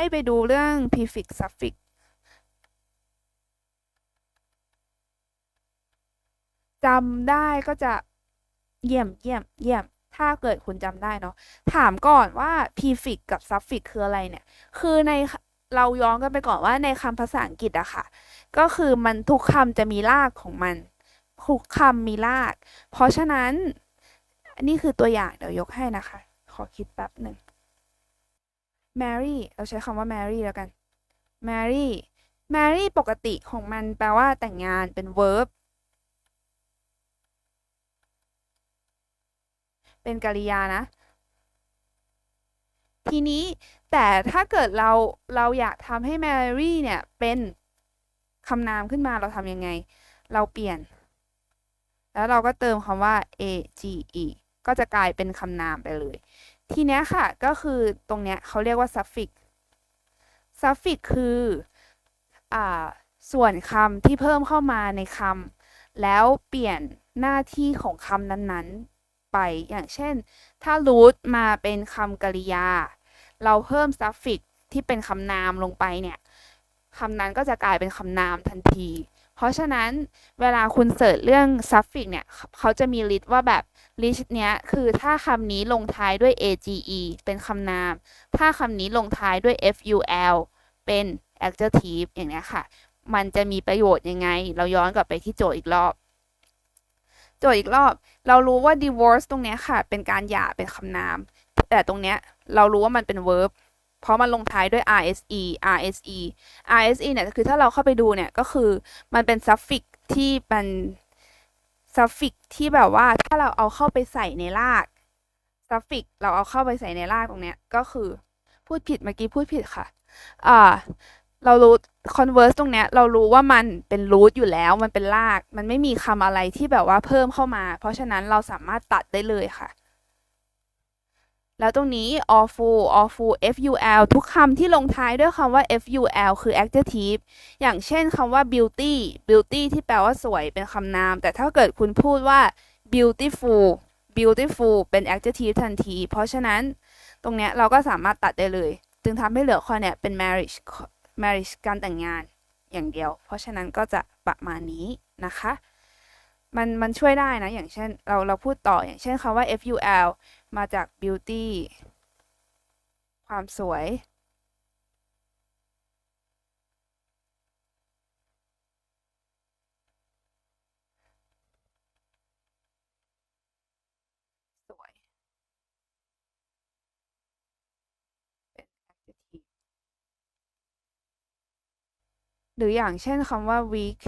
ให้ไปดูเรื่อง prefix suffix จำได้ก็จะเยี่ยมเยี่ยมเยี่ยม ถ้าเกิดคุณจำได้เนาะ ถามก่อนว่า prefix กับ suffix คืออะไรเนี่ย คือในเราย้อนกันไปก่อนว่าในคำภาษาอังกฤษอะค่ะ ก็คือมันทุกคำจะมีรากของมัน ทุกคำมีราก เพราะฉะนั้นนนี้คือตัวอย่างเดี๋ยวยกให้นะคะ ขอคิดแป๊บหนึ่ง Mary เราใช้คำว่า Mary แล้วกัน Mary Mary ปกติของมันแปลว่าแต่งงานเป็น verb เป็นกริยานะ ทีนี้แต่ถ้าเกิดเราเราอยากทำให้ Mary เนี่ยเป็นคำนามขึ้นมาเราทำยังไง เราเปลี่ยน แล้วเราก็เติมคำว่า age ก็จะกลายเป็นคำนามไปเลย ทีเนี้ยค่ะก็คือตรงเนี้ยเขาเรียกว่า suffix suffix คืออ่าส่วนคำที่เพิ่มเข้ามาในคำแล้วเปลี่ยนหน้าที่ของคำนั้นๆไปอย่างเช่น ถ้า root มาเป็นคำกริยา เราเพิ่ม suffix ที่เป็นคำนามลงไปเนี่ยคำนั้นก็จะกลายเป็นคำนามทันที เพราะฉะนั้นเวลาคุณเสิร์ชเรื่อง suffix เนี่ย เขาจะมีลิสต์ว่าแบบ ลิสต์เนี้ยคือถ้าคำนี้ลงท้ายด้วย age เป็นคำนาม ถ้าคำนี้ลงท้ายด้วย ful เป็น adjective อย่างเนี้ยค่ะ มันจะมีประโยชน์ยังไง เราย้อนกลับไปที่โจทย์อีกรอบโจทย์อีกรอบ เรารู้ว่า divorce ตรงเนี้ยค่ะ เป็นการหย่าเป็นคำนาม แต่ตรงเนี้ยเรารู้ว่ามันเป็น verb เพราะมันลงท้ายด้วย rse rse rse เนี่ยคือถ้าเราเข้าไปดูเนี่ยก็คือมันเป็น suffix ที่เป็น suffix ที่แบบว่าถ้าเราเอาเข้าไปใส่ในราก suffix เราเอาเข้าไปใส่ในรากตรงเนี้ยก็คือพูดผิดเมื่อกี้พูดผิดค่ะอ่าเรารู้ converse ตรงเนี้ยเรารู้ว่ามันเป็น root อยู่แล้ว มันเป็นราก มันไม่มีคำอะไรที่แบบว่าเพิ่มเข้ามา เพราะฉะนั้นเราสามารถตัดได้เลยค่ะ แล้วตรงนี้ awful awful ful ทุกคำที่ลงท้ายด้วยคำว่า ful คือ adjective อย่างเช่นคำว่า beauty beauty ที่แปลว่าสวยเป็นคำนาม แต่ถ้าเกิดคุณพูดว่า beautiful beautiful เป็น adjective ทันที เพราะฉะนั้นตรงเนี้ยเราก็สามารถตัดได้เลย จึงทำให้เหลือข้อเนี้ยเป็น marriage marriage การแต่งงานอย่างเดียว เพราะฉะนั้นก็จะประมาณนี้นะคะ มันมันช่วยได้นะ อย่างเช่นเราเราพูดต่ออย่างเช่นคำว่า ful มาจาก beauty ความสวย สวย เป็น adjective หรืออย่างเช่นคำว่า weak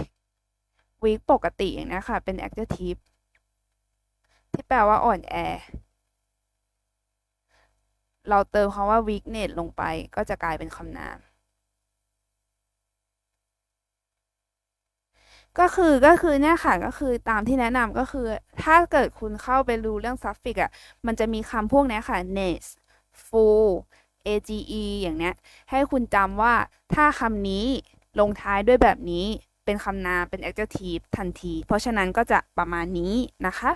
weak ปกติอย่างนี้ยค่ะ เป็น adjective ที่แปลว่าอ่อนแอ เราเติมคำว่า weakness ลงไปก็จะกลายเป็นคำนาม ก็คือก็คือเนี่ยค่ะก็คือตามที่แนะนำก็คือ ถ้าเกิดคุณเข้าไปรู้เรื่อง suffix อะ มันจะมีคำพวกเนี้ยค่ะ ness full age อย่างเนี้ย ให้คุณจำว่าถ้าคำนี้ลงท้ายด้วยแบบนี้เป็นคำนามเป็น adjective ทันที เพราะฉะนั้นก็จะประมาณนี้นะคะ